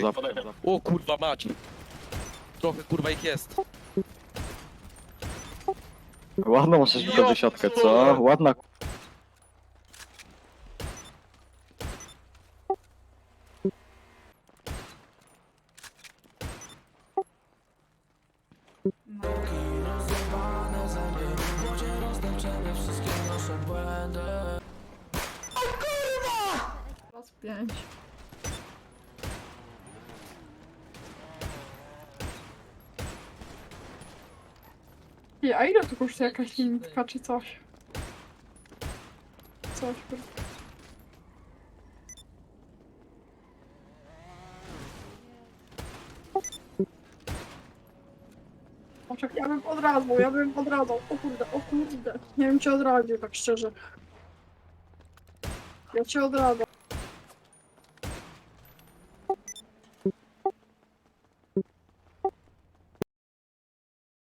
Zapad. O kurwa mać. Trochę kurwa ich jest. Ładną masz tylko dziesiątkę, co? Ładna Raz pięć. I, a ile tu kosztuje jakaś limitka czy coś? Coś. kur- Poczekaj, ja bym odradzał, ja bym odradzał. O kurde, o kurde. Nie wiem, czy odradził, tak szczerze. Ja cię odradzam.